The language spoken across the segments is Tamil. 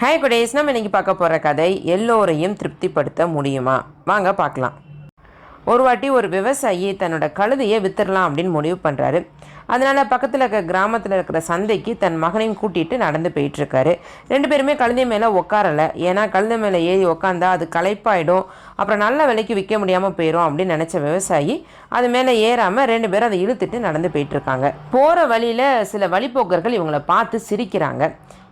ஹாய் குடேஸ் நம்ம இன்னைக்கு பார்க்க போகிற கதை எல்லோரையும் திருப்திப்படுத்த முடியுமா? வாங்க பார்க்கலாம். ஒரு வாட்டி ஒரு விவசாயி தன்னோட கழுதையை வித்துடலாம் அப்படின்னு முடிவு பண்ணுறாரு அதனால் பக்கத்தில் இருக்க கிராமத்தில் இருக்கிற சந்தைக்கு தன் மகனையும் கூட்டிகிட்டு நடந்து போயிட்டுருக்காரு. ரெண்டு பேருமே கழுதை மேலே உட்காரலை ஏன்னா கழுதை மேலே ஏறி உக்காந்தா அது களைப்பாயிடும். அப்புறம் நல்ல விலைக்கு விற்க முடியாமல் போயிடும் அப்படின்னு நினச்ச விவசாயி அது மேலே ஏறாமல் ரெண்டு பேரும் அதை இழுத்துட்டு நடந்து போயிட்டுருக்காங்க. போகிற வழியில் சில வழிப்போக்கர்கள் இவங்களை பார்த்து சிரிக்கிறாங்க.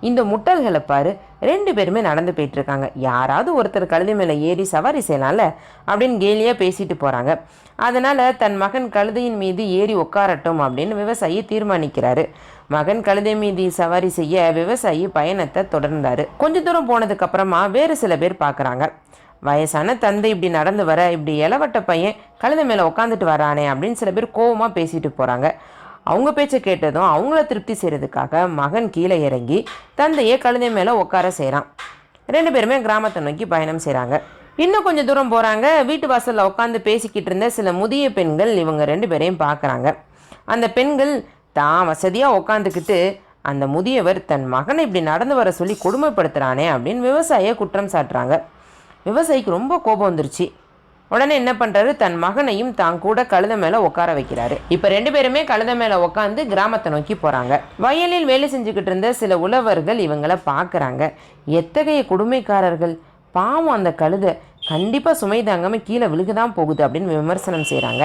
இந்த முட்டல்களை பாரு ரெண்டு பேருமே நடந்து போயிட்டு இருக்காங்க யாராவது ஒருத்தர் கழுதை மேலே ஏறி சவாரி செய்யலாம்ல? அப்படின்னு கேலியாக பேசிட்டு போகிறாங்க அதனால் தன் மகன் கழுதையின் மீது ஏறி உட்காரட்டும் அப்படின்னு விவசாயி தீர்மானிக்கிறாரு. மகன் கழுதை மீது சவாரி செய்ய விவசாயி பயணத்தை தொடர்ந்தார். கொஞ்ச தூரம் போனதுக்கு அப்புறமா வேறு சில பேர் பார்க்குறாங்க வயசான தந்தை இப்படி நடந்து வர இப்படி இளவட்ட பையன் கழுதை மேலே உட்காந்துட்டு வரானே அப்படின்னு சில பேர் கோவமாக பேசிட்டு போகிறாங்க அவங்க பேச்சை கேட்டதும் அவங்கள திருப்தி செய்கிறதுக்காக மகன் கீழே இறங்கி தந்தையை கழுதை மேலே உட்கார செய்கிறான் ரெண்டு பேருமே கிராமத்தை நோக்கி பயணம் செய்கிறாங்க இன்னும் கொஞ்சம் தூரம் போகிறாங்க வீட்டு வாசலில் உட்காந்து பேசிக்கிட்டு இருந்த சில முதிய பெண்கள் இவங்க ரெண்டு பேரையும் பார்க்குறாங்க அந்த பெண்கள் தான் வசதியாக உட்காந்துக்கிட்டு அந்த முதியவர் தன் மகனை இப்படி நடந்து வர சொல்லி கொடுமைப்படுத்துகிறானே அப்படின்னு விவசாயியை குற்றம் சாட்டுறாங்க. விவசாயிக்கு ரொம்ப கோபம் வந்துருச்சு. உடனே என்ன பண்ணுறாரு தன் மகனையும் தான் கூட கழுத மேலே உட்கார வைக்கிறாரு. இப்போ ரெண்டு பேருமே கழுத மேலே உட்காந்து கிராமத்தை நோக்கி போகிறாங்க வயலில் வேலை செஞ்சுக்கிட்டு இருந்த சில உழவர்கள் இவங்களை பார்க்குறாங்க எத்தகைய கொடுமைக்காரர்கள்? பாவம் அந்த கழுதை. கண்டிப்பாக சுமை தாங்காமல் கீழே விழுக தான் போகுது அப்படின்னு விமர்சனம் செய்கிறாங்க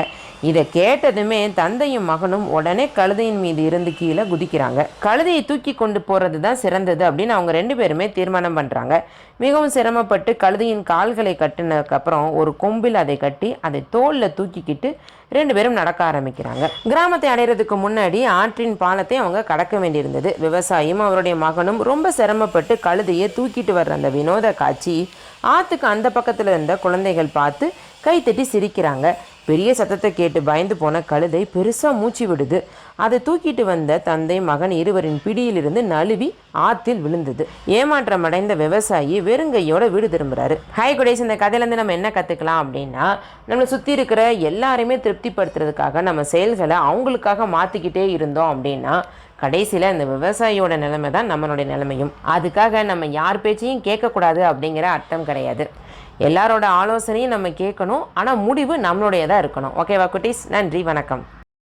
இதை கேட்டதுமே தந்தையும் மகனும் உடனே கழுதையின் மீது இருந்து கீழே குதிக்கிறாங்க. கழுதையை தூக்கி கொண்டு போகிறது தான் சிறந்தது அப்படின்னு அவங்க ரெண்டு பேருமே தீர்மானம் பண்ணுறாங்க மிகவும் சிரமப்பட்டு கழுதையின் கால்களை கட்டினதுக்கப்புறம் ஒரு கொம்பில் அதை கட்டி அதை தோளில் தூக்கிக்கிட்டு ரெண்டு பேரும் நடக்க ஆரம்பிக்கிறாங்க. கிராமத்தை அடைகிறதுக்கு முன்னாடி ஆற்றின் பாலத்தை அவங்க கடக்க வேண்டியிருந்தது. விவசாயியும் அவருடைய மகனும் ரொம்ப சிரமப்பட்டு கழுதையை தூக்கிட்டு வர்ற அந்த வினோத காட்சி ஆற்றுக்கு அந்த பக்கத்தில் இருந்த குழந்தைகள் பார்த்து கைத்தட்டி சிரிக்கிறாங்க. பெரிய சத்தத்தை கேட்டு பயந்து போன கழுதை பெருசாக மூச்சு விடுது. அதை தூக்கிட்டு வந்த தந்தை மகன் இருவரின் பிடியிலிருந்து நழுவி ஆற்றில் விழுந்தது. ஏமாற்றம் அடைந்த விவசாயி வெறுங்கையோட வீடு திரும்புறாரு. ஹாய் குடேஸ் இந்த கதையிலேருந்து நம்ம என்ன கற்றுக்கலாம் அப்படின்னா நம்மளை சுற்றி இருக்கிற எல்லாரையுமே திருப்திப்படுத்துறதுக்காக நம்ம செயல்களை அவங்களுக்காக மாற்றிக்கிட்டே இருந்தோம் அப்படின்னா கடைசியில் இந்த விவசாயியோட நிலைமை தான் நம்மளுடைய நிலைமையும். அதுக்காக நம்ம யார் பேச்சையும் கேட்கக்கூடாது அப்படிங்கிற அர்த்தம் கிடையாது. எல்லாரோட ஆலோசனையும் நம்ம கேட்கணும். ஆனால் முடிவு நம்மளுடையதாக இருக்கணும். ஓகேவா குட்டீஸ்? நன்றி வணக்கம்.